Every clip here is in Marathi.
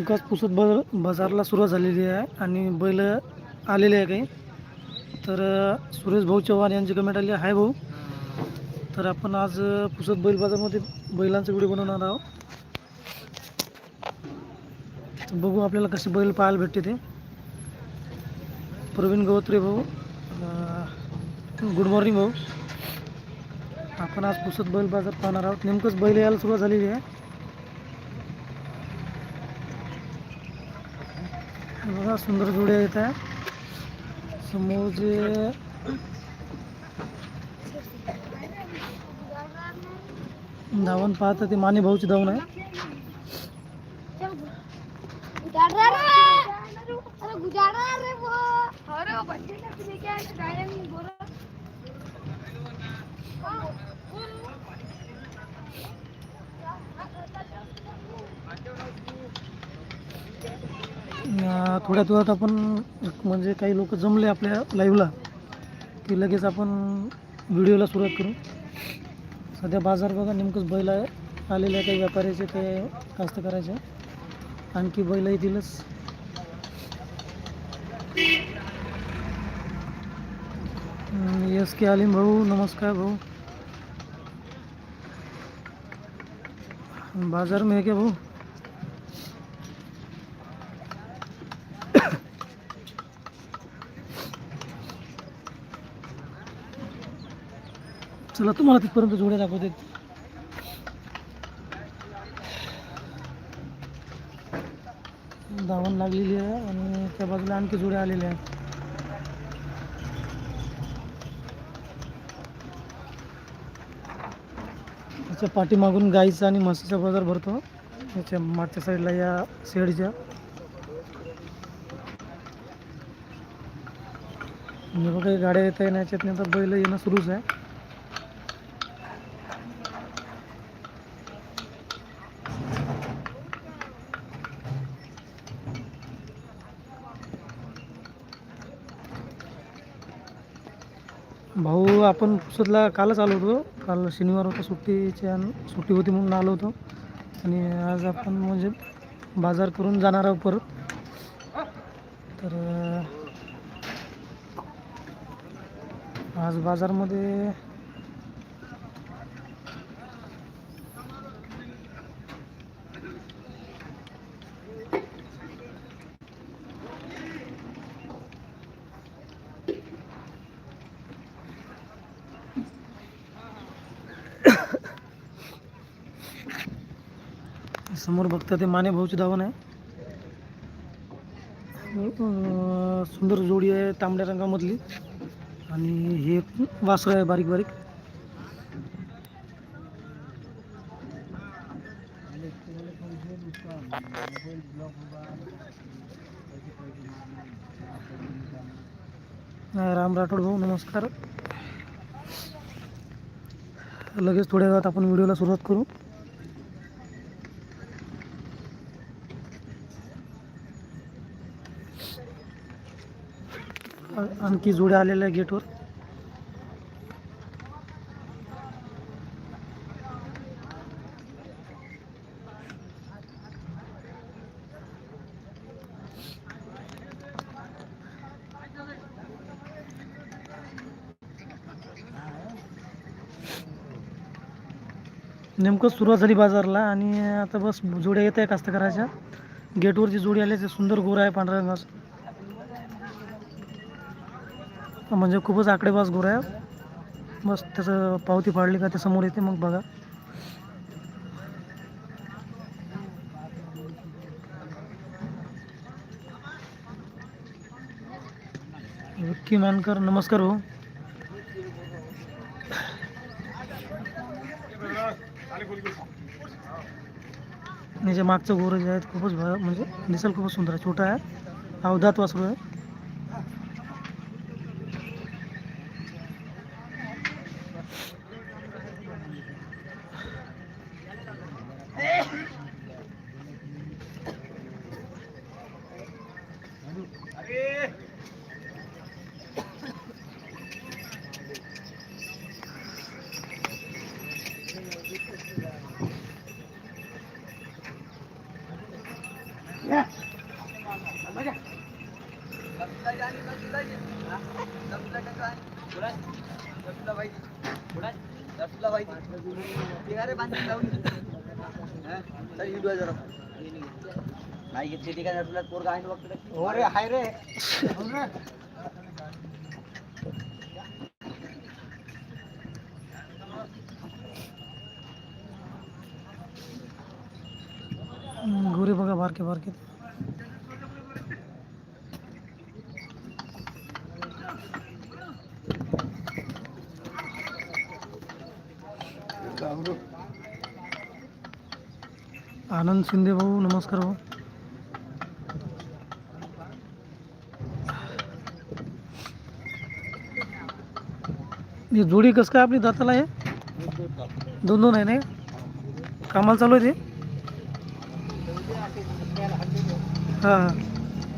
हमखास पुसत ब बाजारला सुरुवात झालेली आहे आणि बैल आलेले आहे काही. तर सुरेश भाऊ चव्हाण यांची कमेंट आली आहे भाऊ. तर आपण आज पुसत बैल बाजारमध्ये बैलांचा व्हिडिओ बनवणार आहोत. बघू आपल्याला कसे बैल पाहायला भेटते ते. प्रवीण गवत्रे भाऊ गुड मॉर्निंग भाऊ. आपण आज पुसत बैल बाजार पाहणार आहोत. नेमकंच बैल यायला सुरुवात झालेली आहे. बघा सुंदर जोड्या येत आहे समोर जे धावण पाहतं ते माने भाऊची धावण आहे थोड्या थोड्यात आपण म्हणजे काही लोक जमले आपल्या लाईव्हला की लगेच आपण व्हिडिओला सुरुवात करू. सध्या बाजार बघा नेमकंच बैल आहे काही व्यापाऱ्याचे काही कास्तकाराचे आणखी बैल येतीलच. यस के आलिम भाऊ नमस्कार भाऊ. बाजार में है क्या भाऊ? चला तुम्हाला तिथपर्यंत जोड्या दाखवते. धावण लागलेली आहे आणि त्या बाजूला आणखी जोड्या आलेल्या आहेत. त्याच्या पाठीमागून गाईचा आणि म्हशीचा बाजार भरतो. याच्या मागच्या साईडला या शेडच्या. बघा गाड्या येत आहे ना याच्यात बैल येणं सुरूच आहे भाऊ आपण पुसतला कालच आलो होतो. काल शनिवार होता सुट्टीच्या सुट्टी होती म्हणून आलो होतो. आणि आज आपण म्हणजे बाजार करून जाणार आहोत परत. तर आज बाजारमध्ये समोर बघता ते माने भाऊची धावन आहे. सुंदर जोडी आहे तांबड्या रंगामधली. आणि हे वासरं आहे बारीक बारीक. राम राठोड भाऊ नमस्कार. लगेच थोड्या वेळात आपण व्हिडिओला सुरुवात करू. आणखी जुडे आलेल्या आहे गेटवर. नेमकं सुरुवात झाली बाजारला आणि आता बस जोड्या येत आहे कास्तकाराच्या. गेटवरची जोडी आली ते सुंदर गोर आहे पांढऱ्या रंगाचं. म्हणजे खूपच आकडेबाज गोर आहे. बस त्याचं पावती पाडली का ते समोर येते मग बघा. विक्की मानकर नमस्कार हो जे मागचं गोरं जे आहेत खूपच म्हणजे दिसायला खूपच सुंदर आहे. छोटा आहे. अवधात वासरू आहे. नाही घेतली ती काय तुला पोरगा आहे ना बघतो हो रे हाय रे। हम्म, गोरे बघा बारके बारके आनंद शिंदे भाऊ नमस्कार भाऊ ही जोडी कसं काय आपली दाताला आहे? दोन दोन आहे नाही कामाला चालू आहे ते? हां हां.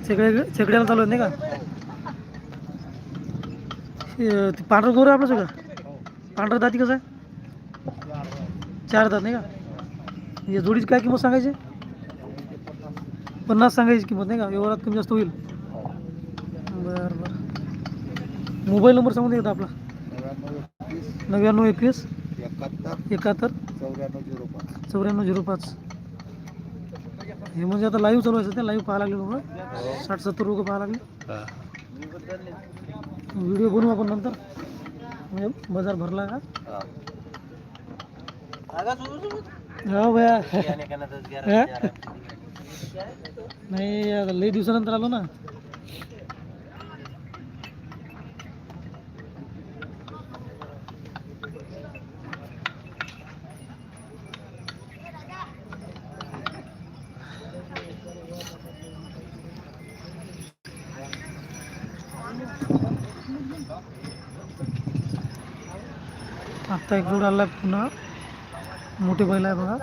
चेकडे चेकड्याला चालू आहे नाही का? ते पांढरं गोर आहे आपलं सगळं? पांढरं दाती कसं आहे? चार दात नाही का? या जोडीची काय किंमत सांगायची? पन्नास सांगायची किंमत नाही का? व्यवहारात कमी जास्त होईल. बरं बरं. मोबाईल नंबर सांगून द्या आपला? नव्याण्णव एकवीस. एकाहत्तर. एकाहत्तर. चौऱ्याण्णव झिरो पाच. चौऱ्याण्णव झिरो पाच. हे म्हणजे आता लाईव्ह चालू आहे सध्या लाईव्ह पाहा लागले लोक. साठ सत्तर लोक पाहा लागले. व्हिडिओ बनवू आपण नंतर. म्हणजे बाजार भरला का? हो भया. हा? नाही आता लई दिवसानंतर आलो ना. आत्ता एक जोड आला पुन्हा. मोठी बैल आहे बघा.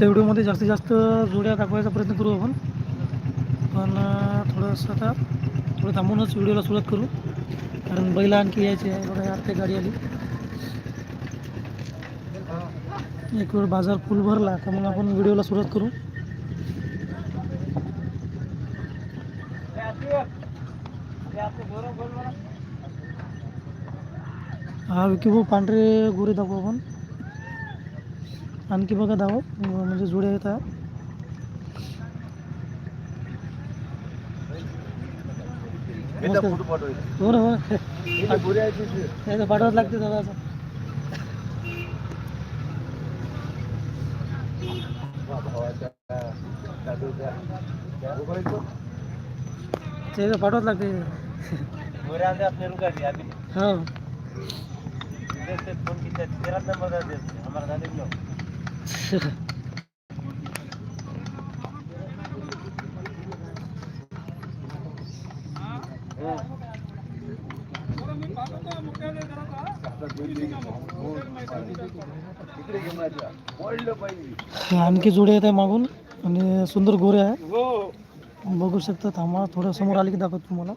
आजच्या व्हिडिओमध्ये जास्तीत जास्त जोड्या दाखवायचा प्रयत्न करू आपण. पण थोडंसं आता थोडं थांबूनच व्हिडिओला सुरुवात करू. कारण बैला आणखी यायची आहे. बघा यार ते गाडी आली. एक वेळ बाजार फुल भरला का मग आपण व्हिडिओला सुरुवात करू. हा विकी भाऊ पांढरे गोरे दाखवू आपण. आणखी बघा दाव. म्हणजे जोड्या येत आहे नमस्कार. हो ना हो ना. त्याचं पाठवाच लागते दादा असं. त्याचं पाठवाच लागते. हो. हे आणखी जोडे येत आहे मागून आणि सुंदर गोरे आहे बघू शकता थांबा थोडं समोर आले की दाखवतो तुम्हाला.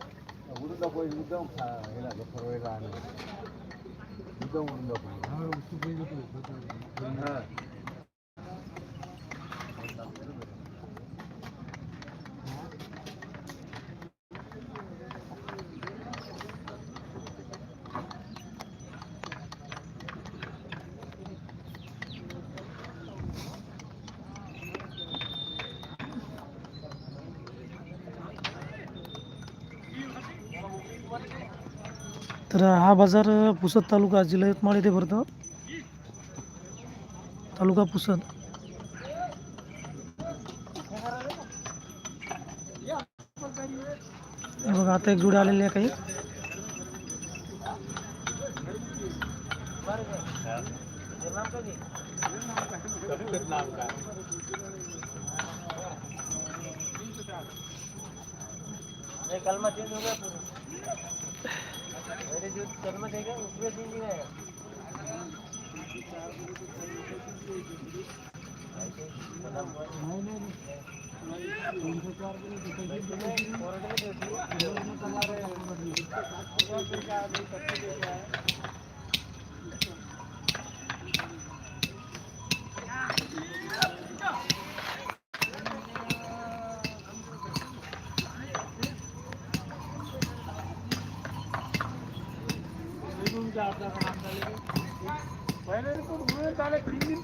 तर हा बाजार पुसद तालुका जिल्हा यवतमाळ येथे भरतो. तालुका पुसद. बघा आता एक जोडी आलेले आहे काही. कलमा चेंज हो गया पूरा मेरे जो कलमा देगा उसमें चेंज नहीं. आएगा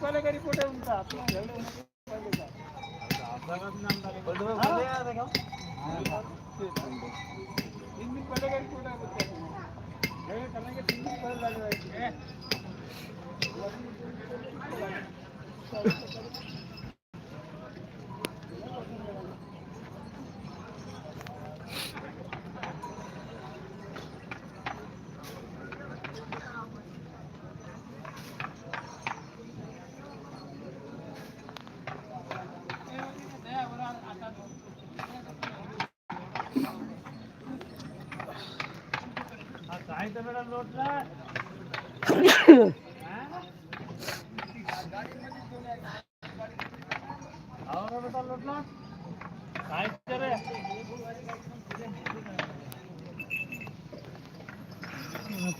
रुपयाला घरी कुठे तुमचा? तीन दिन पहिले घरी कुठे तीन दिन पहिले लागले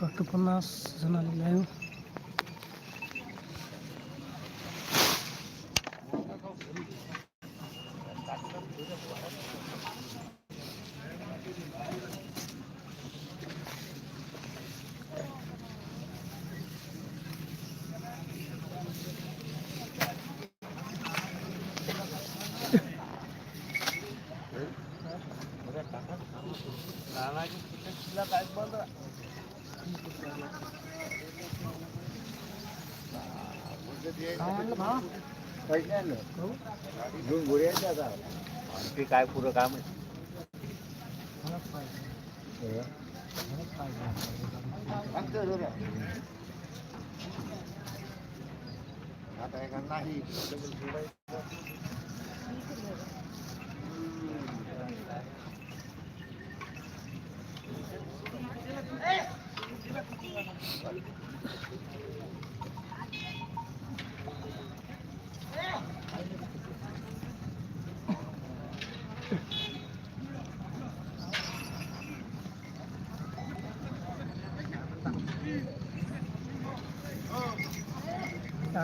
फक्त पन्नास जण पैसे आणले घेऊन आता आणखी काय पुरं काम आहे? आता नाही.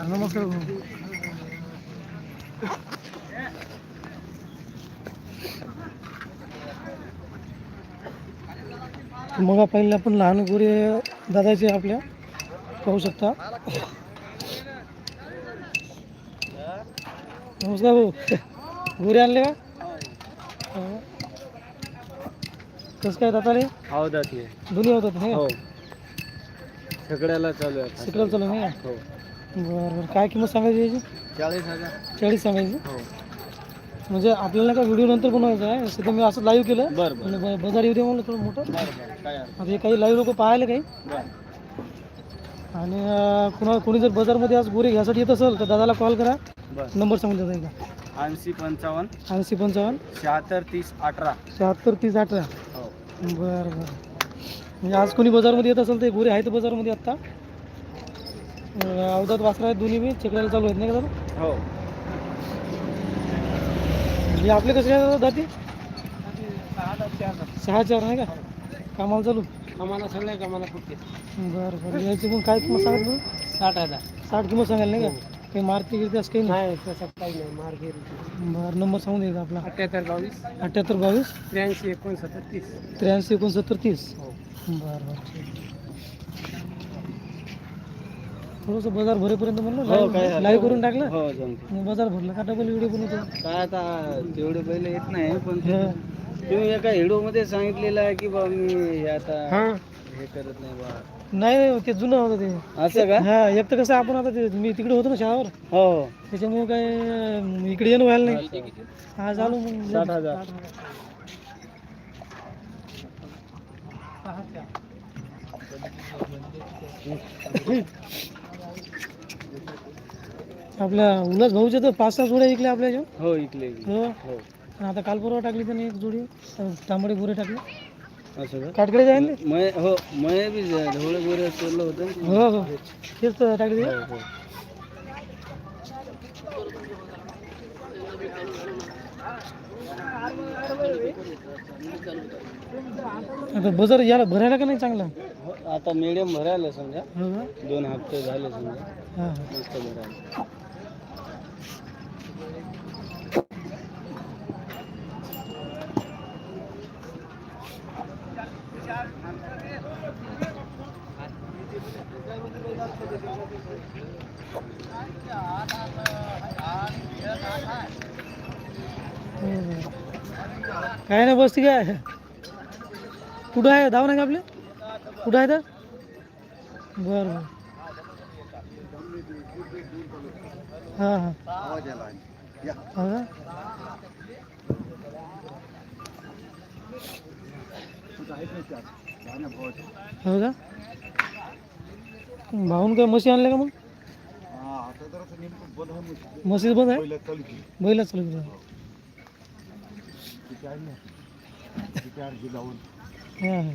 नमस्कार भाऊ. मग पहिले आपण लहान गोरे दादाचे आपल्या पाहू शकता. नमस्कार भाऊ. गोरे आणले का. कसं काय दादा रे? हो. दोन्ही होतात नाही हो. सगळ्याला चालू आहे शिकला चालू नाही हो. बरं बरं. काय किंमत सांगायची याची? चाळीस हजार. चाळीस सांगायची? हो. म्हणजे आपल्याला का व्हिडिओ नंतर बनवायचा आहे. सध्या मी असं लाईव्ह केलं. बरं बरं. ब- बाजार येऊ दे म्हणलं थोडं मोठं. बरं बरं. काय हरकत आता हे काही लाईव्ह लोक पाहायला काही? बरं. आणि अं, कुणा कोणी जर बाजारमध्ये आज गोरे घ्यायसाठी येत असेल तर दादाला कॉल करा. बरं. नंबर सांगून देता एकदा. ऐंशी पंचावन्न. ऐंशी पंचावन्न. शहात्तर तीस अठरा. शहात्तर तीस अठरा. हो. बरं बरं. म्हणजे आज कोणी बाजारमध्ये येत असेल तर गोरे आहेत बाजारमध्ये आत्ता. अवधात वासरा आहेत दोन्ही बी चेकडायला चालू आहेत नाही का दादा? हो. हे आपले कसे काय दादा दाती? सहा चार नाही का? कामाला चालू? आम्हाला सगळ्या कामाला कुठे बरं बरं. याची पण काय किंमत सांगत तुम्ही? साठ हजार. साठ किंमत सांगायला नाही का? काही मारती गिरती असं काही नाही? नाही तसं काही नाही मार्केट बरं नंबर सांगून द्यायचा आपला. अठ्याहत्तर बावीस. अठ्ठ्याहत्तर बावीस? त्र्याऐंशी एकोणसत्तर तीस. त्र्याऐंशी एकोणसत्तर तीस? हो. बरं बरं. ठीक थोडंसं बाजार भरेपर्यंत म्हणलं हो, काय लाईव्ह हरकत लाईव्ह करून टाकलं. हो जमते मग बाजार भरला. का डबल व्हिडिओ बनवतो काय आता तेवढे पहिले येत नाही पण ते-. तुम्ही एका व्हिडिओमध्ये सांगितलेलं आहे की बा मी हे आता हा. हे करत नाही बा. नाही नाही, ते जुनं होतं ते. असं का? हा एक तर कसं आपण आता ते मी तिकडे होतो ना शहावर हो. त्याच्यामुळे काय अं, इकडे येणं व्हायला नाही. हा चालू मग. साठ हजार. आपल्या उल्हास भाऊच्या तर पाच सहा जोड्या विकल्या आपल्या ह्याच्यावर. हो इकले हो. हो. आणि आता काल परवा टाकली त्याने एक जोडी. अं, तांबडे बुरे टाकले. असं का? काटकडे जाईल ते मय हो मय बी ढवळे गोरे सोडलं होतं हो हो. तेच तर टाकली ते. हो हो. आता बाजार याला भरायला का नाही चांगला? हो, आता मीडियम भरायला समजा. हो का? दोन हप्ते झाले समजा. हां. मस्त भरायला. काय नाही बसती काय कुठं आहे? धाव नाही का आपले? कुठं आहे तर? बरं बरं. हाँ हाँ. हो का? भाऊन काय म्हशी आणल्या का मग? म्हशीच बंद आहे? बैलच चालू केलं. हां.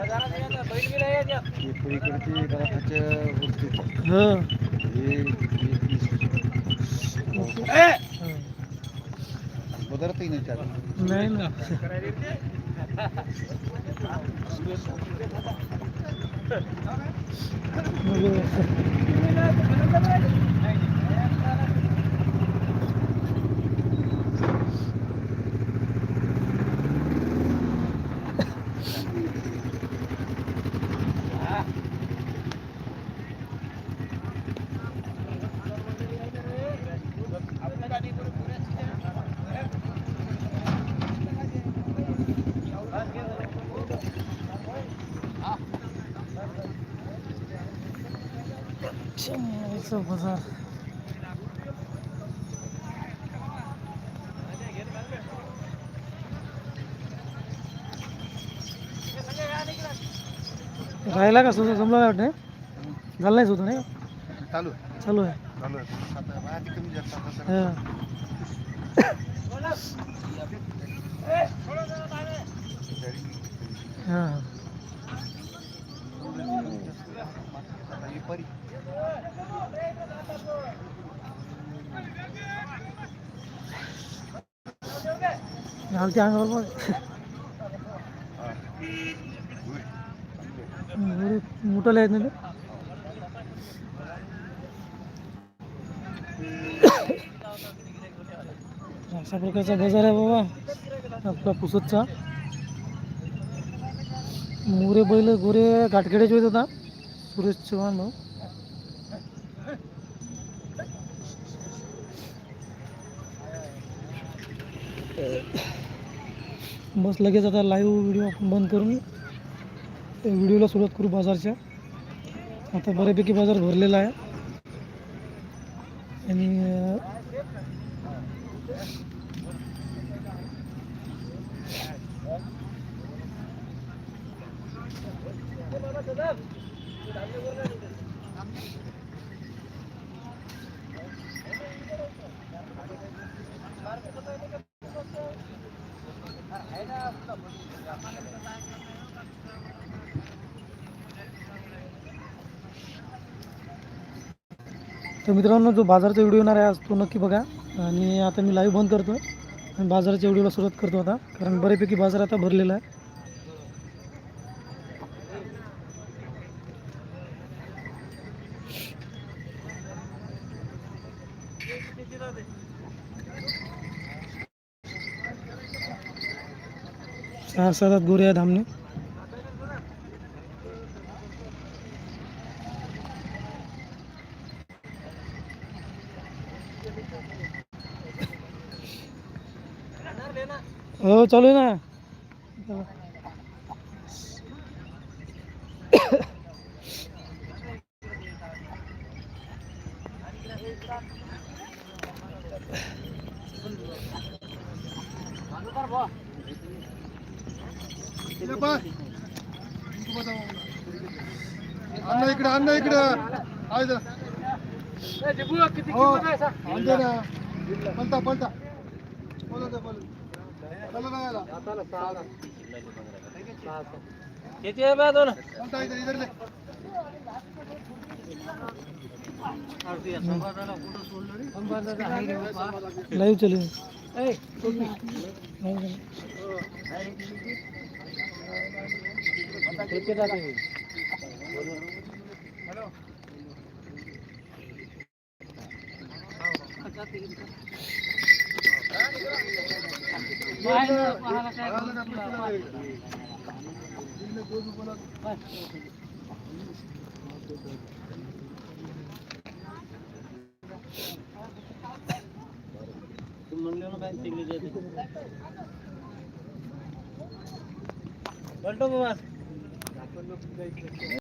अरे हां. नाही ना शंभरचं बाजार राहिला का सुद्धा जमला नाही वाटतं झालं नाही सुद्धा नाही? चालू. चालू आहे. चालू हां. हां. घालते अंगावर मग मोठं आहेत ना ते अशा प्रकारचा बाजार आहे बाबा आपला पुसतचा मोरे बैल गोरे घाटखेड्याचे होत होता सुरेश चव्हाण भाऊ बस लगेच आता लाईव्ह व्हिडिओ आपण बंद करून व्हिडिओला सुरुवात करू बाजारच्या. आता बऱ्यापैकी बाजार भरलेला आहे. तर मित्रांनो जो बाजारचा व्हिडिओ येणार आहे आज तो नक्की बघा. आणि आता मी लाईव्ह बंद करतो आणि बाजाराच्या व्हिडिओला सुरुवात करतो आता कारण बऱ्यापैकी बाजार आता भरलेला आहे. सहा सात गोऱ्या आहेत धामणे हो चालू ना. अण्णा इकडे अण्णा इकडे. हो, आणते ना. पलटा पलटा बोलू दे, बोलू दे. चला ना याला. किती आहे बा दोन पलटा इधर, इधर ले. लाईव्ह चालू आहे Live चालू आहे. किती जाते आलं